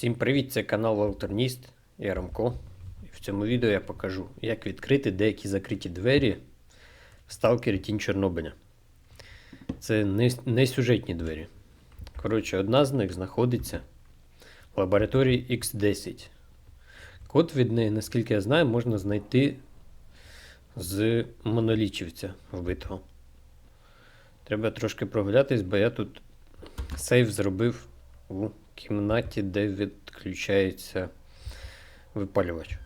Всім привіт, це канал Валтерніст, я Ромко. В цьому відео я покажу, як відкрити деякі закриті двері в сталкері Тінь Чорнобиля. Це не, не сюжетні двері. Коротше, одна з них знаходиться в лабораторії X10. Код від неї, наскільки я знаю, можна знайти з монолічівця вбитого. Треба трошки прогулятись, бо я тут сейф зробив у кімнаті, де відключається випалювач.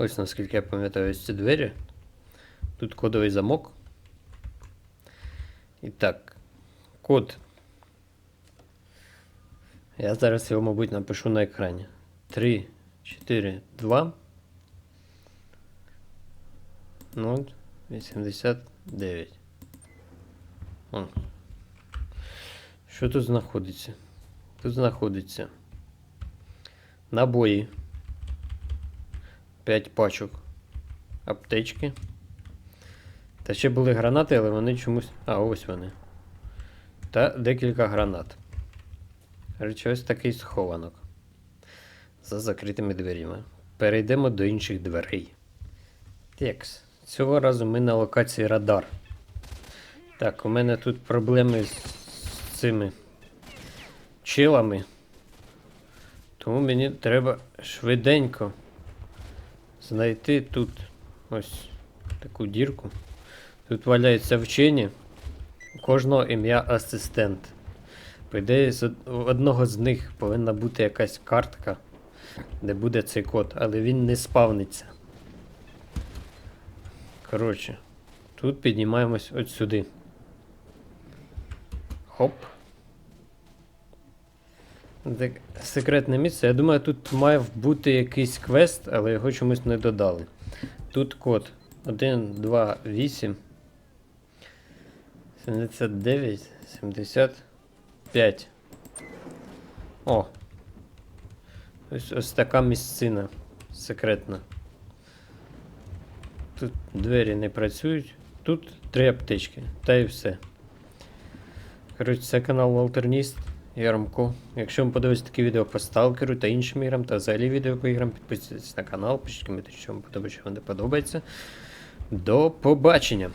Ось наскільки я пам'ятаю ось ці двері. Тут кодовий замок. І так, код. Я зараз його, мабуть, напишу на екрані. 3, 4, 2. 0, 89. О. Що тут знаходиться? Тут знаходиться набої. 5 пачок аптечки. Та ще були гранати, але вони чомусь. А, ось вони. Та декілька гранат. Коротше, ось такий схованок. За закритими дверима. Перейдемо до інших дверей. Текс. Цього разу ми на локації Радар. Так, у мене тут проблеми з цими чилами. Тому мені треба швиденько знайти тут ось таку дірку. Тут валяються вчені. У кожного ім'я асистент. По ідеї, з одного з них повинна бути якась картка, де буде цей код, але він не спавниться. Коротше, тут піднімаємось от сюди. Хоп. Так, секретне місце. Я думаю, тут має бути якийсь квест, але його чомусь не додали. Тут код 1, 2, 8. 79, 75. О. Ось, ось така місцина секретна. Тут двері не працюють. Тут три аптечки. Та і все. Коротше, це канал Валтерніст. Я Ромко. Якщо вам подобається такі відео по сталкеру та іншим іграм, та взагалі відео по іграм, підписуйтесь на канал, пишіть коментарі, що вам подобається, що вам не подобається. До побачення!